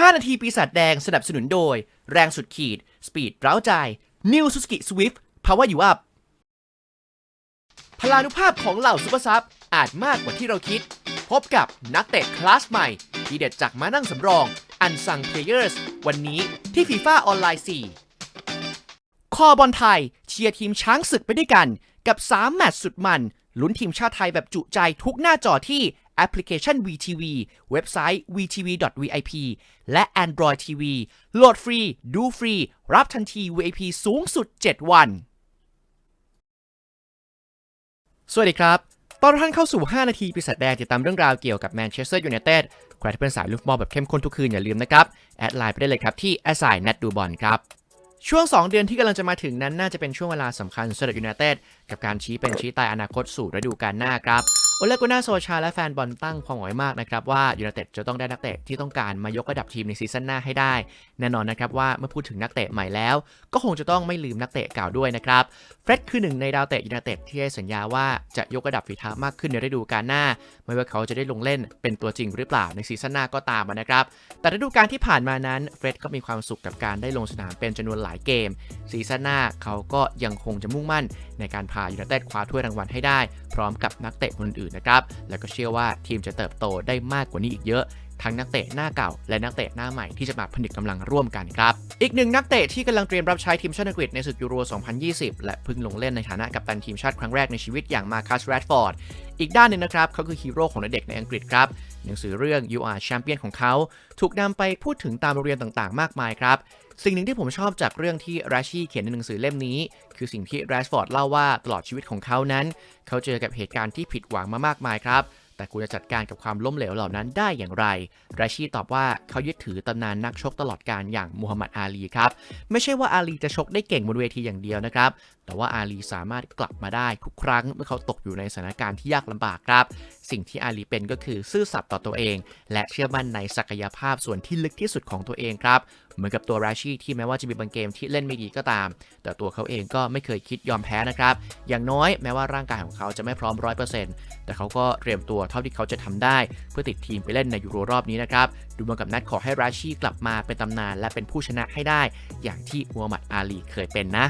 5 นาทีปีศาจแดงสนับสนุนโดย แรงสุดขีด สปีดเร้าใจ New Suzuki Swift Power You Up พลานุภาพของเหล่าซุปเปอร์ซับอาจมากกว่าที่เราคิด พบกับนักเตะคลาสใหม่ ที่เด็ดจากมานั่งสำรอง อันซังเพลเยอร์สวันนี้ที่ฟีฟ่าออนไลน์ 4 คอบอลไทย เชียร์ทีมช้างศึกไปด้วยกัน กับ 3 แมตช์สุดมัน ลุ้นทีมชาติไทยแบบจุใจทุกหน้าจอที่ แอปพลิเคชัน VTV เว็บไซต์ vtv.vip และ Android TV โหลดฟรี ดูฟรี รับทันที VIP สูงสุด 7 วัน สวัสดีครับ ตอนท่านเข้าสู่ 5 นาทีปีศาจแดงติดตามเรื่องราวเกี่ยวกับแมนเชสเตอร์ยูไนเต็ดใครที่เป็นสายลูกบอลแบบเข้มข้นทุกคืนอย่าลืมนะครับ แอดไลน์ไปได้เลยครับที่ a s i g n e t ดูบอลครับช่วง 2 เดือนที่กำลังจะมาถึงนั้นน่าจะเป็นช่วงเวลาสำคัญสำหรับยูไนเต็ดกับการชี้เป็นชี้ตายอนาคตสู่ฤดูกาลหน้าครับ โอเลกุน่าโซชาและแฟนบอลตั้งความหวังมากนะครับว่ายูไนเต็ดจะต้องได้นักเตะที่ต้องการมายกระดับทีมในซีซั่นหน้าให้ได้ แน่นอนนะครับว่าเมื่อพูดถึงนักเตะใหม่แล้ว ก็คงจะต้องไม่ลืมนักเตะเก่าด้วยนะครับเฟร็ดคือหนึ่งในดาวเตะยูไนเต็ดที่ให้สัญญาว่าจะยกระดับฝีเท้ามากขึ้นในฤดูกาลหน้า ไม่ว่าเขาจะได้ลงเล่นเป็นตัวจริงหรือเปล่าในซีซั่นหน้าก็ตามนะครับแต่ฤดูกาลที่ผ่านมานั้นเฟร็ดก็มีความสุขกับการได้ลงสนามเป็นจำนวนหลายเกมซีซั่นหน้าเขาก็ยังคงจะมุ่งมั่น ในการพายูไนเต็ดคว้าถ้วยรางวัลให้ได้ พร้อมกับนักเตะคนอื่นนะครับ แล้วก็เชื่อว่าทีมจะเติบโตได้มากกว่านี้อีกเยอะทั้งนักเตะหน้าเก่าและนักเตะหน้าใหม่ที่จะมาผนึกกำลังร่วมกันครับ อีกหนึ่งนักเตะที่กำลังเตรียมรับใช้ทีมชาติอังกฤษในศึกยูโร 2020 และเพิ่งลงเล่นในฐานะกัปตันทีมชาติครั้งแรกในชีวิตอย่างมาคัสแรดฟอร์ด อีกด้านหนึ่งนะครับเขาคือฮีโร่ของเด็กในอังกฤษครับ หนังสือเรื่อง You Are Champion ของเขา ถูกนำไปพูดถึงตามโรงเรียนต่างๆ มากมายครับ สิ่งหนึ่งที่ผมชอบจากเรื่องที่ราชีเขียนในหนังสือเล่มนี้ คือสิ่งที่แรชฟอร์ดเล่าว่าตลอดชีวิตของเขานั้น เขาเจอกับเหตุการณ์ที่ผิดหวังมามากมายครับแต่คุณจะจัดการกับความล้มเหลวเหล่านั้นได้อย่างไร ราชีตอบว่าเขายึดถือตำนานนักชกตลอดการอย่างมูฮัมหมัดอาลีครับ ไม่ใช่ว่าอาลีจะชกได้เก่งบนเวทีอย่างเดียวนะครับ แต่ว่าอาลีสามารถกลับมาได้ทุกครั้งเมื่อเขาตกอยู่ในสถานการณ์ที่ยากลำบากครับ สิ่งที่อาลีเป็นก็คือซื่อสัตย์ต่อตัวเอง และเชื่อมั่นในศักยภาพส่วนที่ลึกที่สุดของตัวเองครับ เหมือนกับตัวราชีที่แม้ว่าจะมีบางเกมที่เล่นไม่ดีก็ตาม แต่ตัวเขาเองก็ไม่เคยคิดยอมแพ้นะครับ อย่างน้อยแม้ว่าร่างกายของเขาจะไม่พร้อม 100%แต่เขาก็เตรียมตัวเท่าที่เขาจะทำได้ เพื่อติดทีมไปเล่นในยูโรรอบนี้นะครับ ดูเหมือนกับนัดขอให้ราชีกลับมาเป็นตำนาน และเป็นผู้ชนะให้ได้ อย่างที่มูฮัมหมัดอาลีเคยเป็นนะ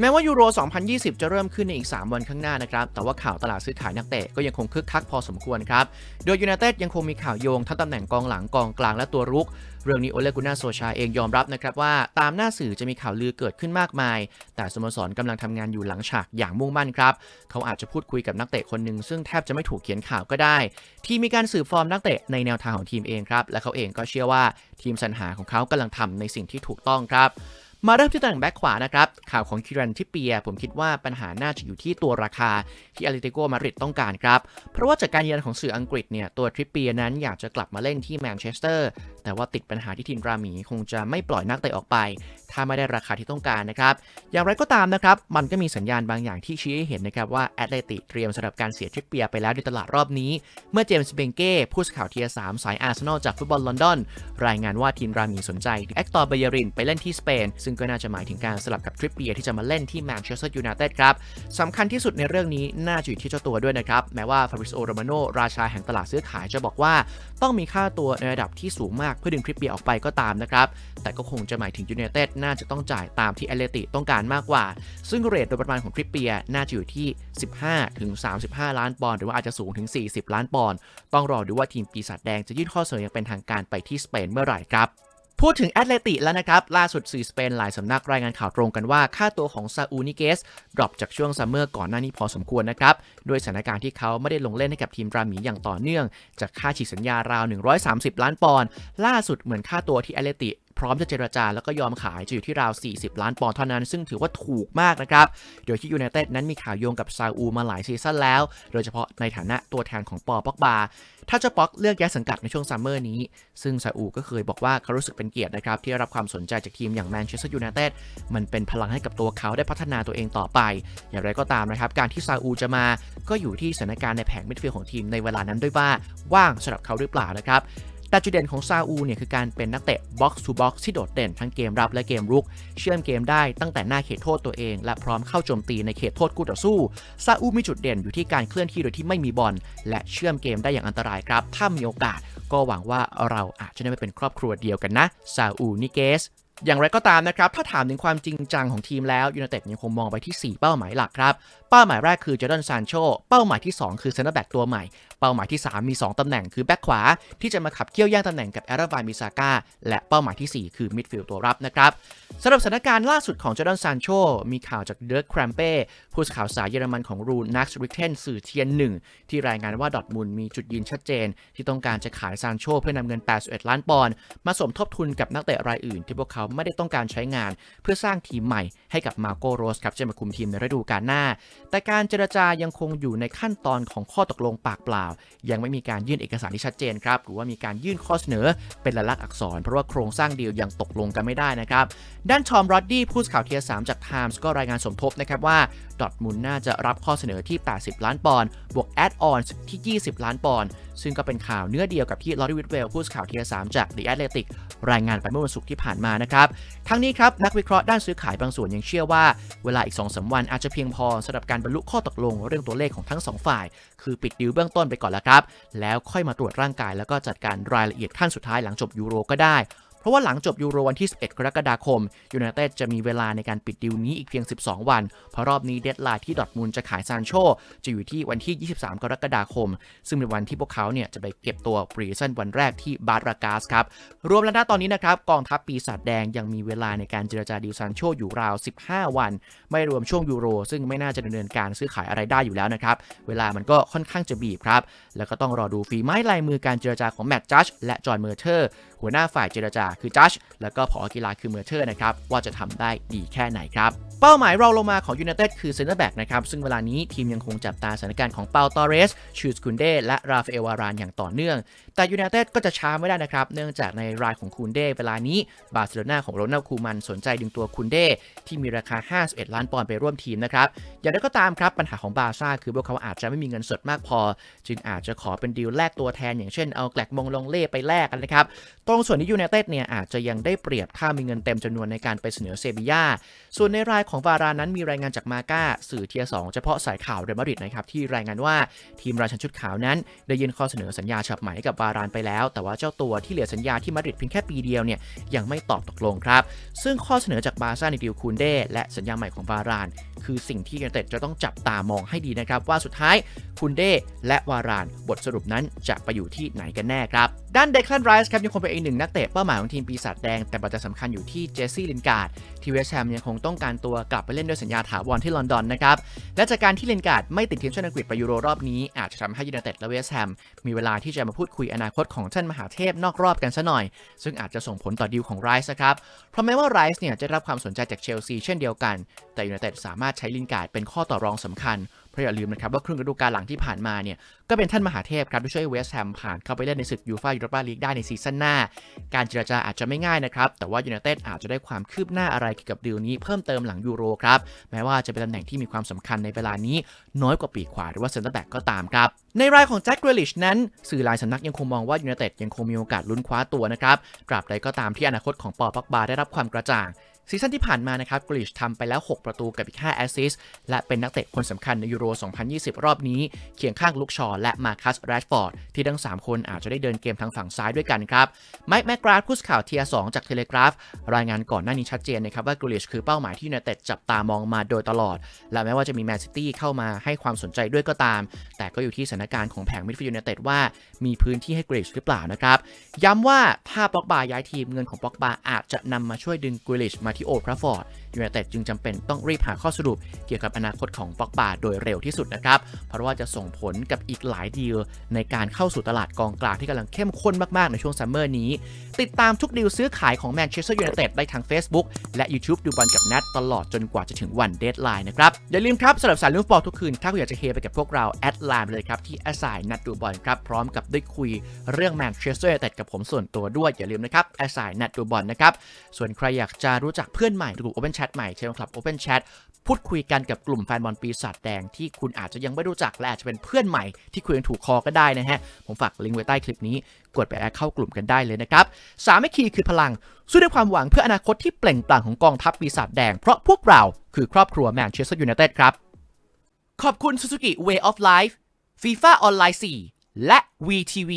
แม้ว่ายูโร 2020 จะเริ่มขึ้นในอีก 3 วันข้างหน้านะครับ แต่ว่าข่าวตลาดซื้อขายนักเตะก็ยังคงคึกคักพอสมควรครับ โดยยูไนเต็ดยังคงมีข่าวโยงทั้งตำแหน่งกองหลังกองกลางและตัวรุก เรื่องนี้โอเลกุน่าโซชาเองยอมรับนะครับว่าตามหน้าสื่อจะมีข่าวลือเกิดขึ้นมากมาย แต่สโมสรกำลังทำงานอยู่หลังฉากอย่างมุ่งมั่นครับ เขาอาจจะพูดคุยกับนักเตะคนหนึ่งซึ่งแทบจะไม่ถูกเขียนข่าวก็ได้ ที่มีการสืบฟอร์มนักเตะในแนวทางของทีมเองครับ และเขาเองก็เชื่อว่าทีมสรรหาของเขากำลังทำในสิ่งที่ถูกต้องครับ มาเริ่มที่ตำแหน่งแบ็คขวานะครับ ข่าวของคิรันทิปเปีย ผมคิดว่าปัญหาน่าจะอยู่ที่ตัวราคาที่อาริเตโกมาริดต้องการครับ เพราะว่าจากการยืนยันของสื่ออังกฤษเนี่ย ตัวทริปเปียนั้นอยากจะกลับมาเล่นที่แมนเชสเตอร์ แต่ว่าติดปัญหาที่ทีมรามีคงจะไม่ปล่อยนักเตะออกไป ถ้าไม่ได้ราคาที่ต้องการนะครับ อย่างไรก็ตามนะครับ มันก็มีสัญญาณบางอย่างที่ชี้ให้เห็นนะครับว่าแอตเลติเตรียมสำหรับการเสียทริปเปียไปแล้วในตลาดรอบนี้ เมื่อเจมส์เบงเก้ผู้สื่อข่าวเทียสามสายอาร์เซนอลจากฟุตบอลลอนดอนรายงานว่าทีมรามีสนใจแอคตอร์เบเยรินไปเล่นที่สเปนซึ่งก็น่าจะหมายถึงการสลับกับทริปเปียที่จะมาเล่นที่แมนเชสเตอร์ยูไนเต็ดครับสำคัญที่สุดในเรื่องนี้น่าจะอยู่ที่เจ้าตัวด้วยนะครับ แม้ว่าฟาบริโอโรมาโนราชาแห่งตลาดซื้อขายจะบอกว่า ต้องมีค่าตัวในระดับที่สูงมากเพื่อดึงทริปเปียออกไปก็ตามนะครับ แต่ก็คงจะหมายถึงยูไนเต็ดน่าจะต้องจ่ายตามที่แอตเลติต้องการมากกว่า ซึ่งเรทโดยประมาณของทริปเปียน่าจะอยู่ที่ 15ถึง35 ล้านปอนด์หรือว่าอาจจะสูงถึง 40 ล้านปอนด์ต้องรอดูว่าทีมปีศาจแดงจะยื่นข้อเสนออย่างเป็นทางการไปที่สเปนเมื่อไหร่ครับ พูดถึงแอตเลติแล้วนะครับ ล่าสุดสื่อสเปนหลายสำนักรายงานข่าวตรงกันว่า ค่าตัวของซาอูนิเกส ดรอปจากช่วงซัมเมอร์ก่อนหน้านี้พอสมควรนะครับ ด้วยสถานการณ์ที่เขาไม่ได้ลงเล่นให้กับทีมราหมีอย่างต่อเนื่อง จากค่าฉีกสัญญาราว 130 ล้านปอนด์ล่าสุดเหมือนค่าตัวที่แอตเลติ พร้อมจะเจรจาแล้วก็ยอมขายจะอยู่ที่ราว 40 ล้านปอนด์เท่านั้น ซึ่งถือว่าถูกมากนะครับ โดยที่ยูไนเต็ดนั้นมีข่าวโยงกับซาอูมาหลายซีซั่นแล้ว โดยเฉพาะในฐานะตัวแทนของปอป็อกบา ถ้าเจ้าป๊อกเลือกย้ายสังกัดในช่วงซัมเมอร์นี้ ซึ่งซาอูก็เคยบอกว่าเขารู้สึกเป็นเกียรตินะครับที่ได้รับความสนใจจากทีมอย่างแมนเชสเตอร์ยูไนเต็ดมันเป็นพลังให้กับตัวเขาได้พัฒนาตัวเองต่อไป อย่างไรก็ตามนะครับการที่ซาอูจะมาก็อยู่ที่สถานการณ์ในแผงมิดฟิลด์ของทีมในเวลานั้นด้วยว่าว่างสำหรับเขาหรือเปล่านะครับ แต่จุดเด่นของซาอูเนี่ยคือการเป็นนักเตะบ็อกซ์ทูบ็อกซ์ที่โดดเด่นทั้งเกมรับและเกมรุก เชื่อมเกมได้ตั้งแต่หน้าเขตโทษตัวเอง และพร้อมเข้าโจมตีในเขตโทษคู่ต่อสู้ ซาอูมีจุดเด่นอยู่ที่การเคลื่อนที่โดยที่ไม่มีบอลและเชื่อมเกมได้อย่างอันตรายครับ ถ้ามีโอกาส ก็หวังว่าเราอาจจะได้ไปเป็นครอบครัวเดียวกันนะซาอูนิเกสอย่างไรก็ตามนะครับ ถ้าถามถึงความจริงจังของทีมแล้วยูไนเต็ดยังคงมองไปที่ 4 เป้าหมายหลักครับ เป้าหมายแรกคือจอร์แดนซานโชเป้าหมายที่ 2 คือเซนเตอร์แบ็กตัวใหม่ เป้าหมายที่ 3 มี 2 ตำแหน่งคือแบ็กขวา ที่จะมาขับเคี่ยวแย่งตำแหน่งกับแอราวานมิซาก้าและเป้าหมายที่ 4 คือมิดฟิลด์ตัวรับนะครับสำหรับสถานการณ์ล่าสุดของจอร์แดนซานโชมีข่าวจากเดิร์กแครมเป้ผู้สื่อข่าวสายเยอรมันของรูนักส์ริกเทนสื่อเทียนหนึ่งที่รายงานว่าดอทมุนมีจุดยืนชัดเจน ที่ต้องการจะขายซานโชเพื่อนำเงิน 81 ล้านปอนด์มาสมทบทุนกับนักเตะรายอื่น ที่พวกเขาไม่ได้ต้องการใช้งาน เพื่อสร้างทีมใหม่ให้กับมาโกโรสครับจะมาคุมทีมในฤดูกาลหน้า แต่การเจรจายังคงอยู่ในขั้นตอนของข้อตกลงปากเปล่า ยังไม่มีการยื่นเอกสารที่ชัดเจนครับหรือว่ามีการยื่นข้อเสนอเป็นลายลักษณ์อักษร เพราะว่าโครงสร้างเดียวยังตกลงกันไม่ได้นะครับ ด้านชอมรอดดี้ผู้สื่อข่าวเทียสามจากไทมส์ก็รายงานสมทบนะครับว่าดอทมุนน่าจะรับข้อเสนอที่ 80 ล้านปอนด์บวกแอดออนที่ 20 ล้านปอนด์ ซึ่งก็เป็นข่าวเนื้อเดียวกับที่ลอรีวิทเวลผู้สื่อข่าวทีสามจาก The Athletic รายงานไปเมื่อวันศุกร์ที่ผ่านมานะครับ ทั้งนี้ครับ นักวิเคราะห์ด้านซื้อขายบางส่วนยังเชื่อว่า เวลาอีก2อสวันอาจจะเพียงพอสำหรับการบรรลุข้อตกลงเรื่องตัวเลขของทั้ง 2 ฝ่าย คือปิดดิวเบื้องต้นไปก่อนแล้วครับ แล้วค่อยมาตรวจร่างกายแล้วก็จัดการรายละเอียดขั้นสุดท้ายหลังจบยูโรก็ได้ เพราะว่าหลังจบยูโรวันที่ 11 กรกฎาคมยูไนเต็ดจะมีเวลาในการปิดดิวนี้อีกเพียง 12 วัน เพราะรอบนี้เดดไลน์ที่ดอทมุนด์จะขายซานโชจะอยู่ที่วันที่ 23 กรกฎาคม ซึ่งเป็นวันที่พวกเขาเนี่ยจะไปเก็บตัวปรีซันวันแรกที่บาร์รากาสครับ รวมแล้วนะตอนนี้นะครับกองทัพปีศาจแดงยังมีเวลาในการเจรจาดิวซานโชอยู่ราว 15 วัน ไม่รวมช่วงยูโร ซึ่งไม่น่าจะดำเนินการซื้อขายอะไรได้อยู่แล้วนะครับเวลามันก็ค่อนข้างจะบีบครับแล้วก็ต้องรอดูฝีไม้ลายมือการเจรจาของแมตต์จัชและจอห์นเมอร์เทอร์ หัวหน้าฝ่ายเจรจาคือจัชแล้วก็ผอกีฬาคือเมอร์เทอร์นะครับว่าจะทำได้ดีแค่ไหนครับเป้าหมายรองลงมาของยู n i เต็ดคือเซนเตอร์แบ็กนะครับซึ่งเวลานี้ทีมยังคงจับตาสถานการณ์ของเปาตอเรสชูสคุนเดและราฟาเอลวารานอย่างต่อเนื่อง แต่ยู n i เต็ดก็จะช้าไม่ได้นะครับ เนื่องจากในรายของคุนเดเวลานี้บาร์เซโลนาของโรนัลคูมันสนใจดึงตัวคุนเดที่มีราคา 51 ล้านปอนด์ไปร่วมทีมนะครับอย่างไรก็ตามครับปัญหาของบาร์ซ่าคือพวกเขาอาจจะไม่มีเงินสดมากพอ จึงอาจจะขอเป็นดีลแลกตัวแทน อย่างเช่นเอาแกลกมงลงเล่ไปแลกกันนะครับตรงส่วนนี้ยู n i เต็ดเนี่ยอาจจะยังได้เปรียบถ้ามีเงินเต็มจำนวนในการไปเสนอเซบียาส่วนในรายของวารานั้นมีรายงานจากมาก้าสื่อเทียสองเฉพาะสายข่าวเรอัลมาดริดนะครับที่รายงานว่าทีมราชันชุดขาวนั้น ได้ยื่นข้อเสนอสัญญาฉบับใหม่กับวารานไปแล้ว แต่ว่าเจ้าตัวที่เหลือสัญญาที่มาดริดเพียงแค่ปีเดียวเนี่ยยังไม่ตอบตกลงครับ ซึ่งข้อเสนอจากบาซ่าในดิวคูนเดและสัญญาใหม่ของวาราน คือสิ่งที่ยูไนเต็ดจะต้องจับตามองให้ดีนะครับว่าสุดท้ายคูนเดและวาราน บทสรุปนั้นจะไปอยู่ที่ไหนกันแน่ครับด้านเดคลันไรส์ครับยังคงเป็นอีกหนึ่งนักเตะเป้าหมายของทีมปีศาจแดง แต่ปัจจัยสำคัญอยู่ที่เจสซี่ลินการ์ดที่เวสแฮมยังคงต้องการตัวกลับไปเล่นด้วยสัญญาถาวรที่ลอนดอนนะครับ และจากการที่ลินการ์ดไม่ติดทีมชาติอังกฤษไปยูโรรอบนี้ อาจจะทำให้ยูไนเต็ดและเวสแฮมมีเวลาที่จะมาพูดคุยอนาคตของท่านมหาเทพนอกรอบกันซะหน่อย ซึ่งอาจจะส่งผลต่อดีลของไรส์นะครับเพราะแม้ว่าไรส์เนี่ยจะรับความสนใจจากเชลซีเช่นเดียวกัน แต่ยูไนเต็ดสามารถใช้ลินการ์ดเป็นข้อต่อรองสำคัญเราะอย่าลืมนะครับว่าครึ่งฤดูกาลหลังที่ผ่านมาเนี่ยก็เป็นท่านมหาเทพครับที่ช่วยเวสต์แฮมผ่านเข้าไปเล่นในศึกยูฟ่ายูโรปาลีกได้ในซีซั่นหน้า การเจรจาอาจจะไม่ง่ายนะครับ แต่ว่ายูไนเต็ดอาจจะได้ความคืบหน้าอะไรเกี่ยวกับดีลนี้เพิ่มเติมหลังยูโรครับแม้ว่าจะเป็นตำแหน่งที่มีความสำคัญในเวลานี้น้อยกว่าปีขวาหรือว่าเซนเตอร์แบ็กก็ตามครับในรายของแจ็คเกรลิชนั้นสื่อหลายสำนักยังคงมองว่ายูไนเต็ดยังคงมีโอกาสลุ้นคว้าตัวนะครับตราบใดก็ตามที่อนาคตของปอปักบาได้รับความกระจ่าง ซีซั่นที่ผ่านมานะครับกริชทำไปแล้ว 6 ประตูกับอีก 5 แอสซิสต์และเป็นนักเตะคนสำคัญในยูโร 2020 รอบนี้ เคียงข้างลุกชอและมาคัสแรดฟอร์ด ที่ทั้ง 3 คนอาจจะได้เดินเกมทางฝั่งซ้ายด้วยกันครับ ไมค์แมกราฟผู้สข่าวเทียร์2จากเทเลกราฟ รายงานก่อนหน้านี้ชัดเจนนะครับว่ากริชคือเป้าหมายที่ยูไนเต็ดจับตามองมาโดยตลอด และแม้ว่าจะมีแมนซิตี้เข้ามาให้ความสนใจด้วยก็ตาม แต่ก็อยู่ที่สถานการณ์ของแผงมิดฟิลด์ยูไนเต็ดว่ามีพื้นที่ให้กริชหรือเปล่านะครับย้ำว่าถ้าป็อกบาย้ายทีมเงินของป็อกบาอาจจะนำมาช่วยดึงกริชมาที่โอทระฟอร์ด ยูไนเต็ดจึงจำเป็นต้องรีบหาข้อสรุปเกี่ยวกับอนาคตของปอกบาโดยเร็วที่สุดนะครับ เพราะว่าจะส่งผลกับอีกหลายดีลในการเข้าสู่ตลาดกองกลางที่กำลังเข้มข้นมาก ๆ ในช่วงซัมเมอร์นี้ ติดตามทุกดีลซื้อขายของแมนเชสเตอร์ยูไนเต็ดได้ทาง Facebook และ YouTube ดูบอลกับนัดตลอดจนกว่าจะถึงวันเดทไลน์นะครับอย่าลืมครับสำหรับสายลุ้นฟุตบอลทุกคืนถ้าคุณอยากจะเฮไปกับพวกเราแอดไลน์เลยครับที่แอสไซนัดดูบอลครับพร้อมกับได้คุยเรื่องแมนเชสเตอร์ยูไนเต็ดกับผมส่วนตัวด้วยอย่าลืมนะครับแอสไซนัดดูบอลนะครับส่วนใครอยากจะรู้จักเพื่อนใหม่ดู Open Chat ใหม่เชิญครับ Open Chat พูดคุยกันกับกลุ่มแฟนบอลปีศาจแดงที่คุณอาจจะยังไม่รู้จักและอาจจะเป็นเพื่อนใหม่ที่คุยกันถูกคอก็ได้นะฮะ ผมฝากลิงก์ไว้ใต้คลิปนี้ กดไปแอดเข้ากลุ่มกันได้เลยนะครับ สามัคคีคือพลัง สู้ด้วยความหวังเพื่ออนาคตที่เปล่งปลั่งของกองทัพปีศาจแดง เพราะพวกเราคือครอบครัวแมนเชสเตอร์ยูไนเต็ดครับ ขอบคุณ Suzuki Way of Life FIFA Online 4 และ VTV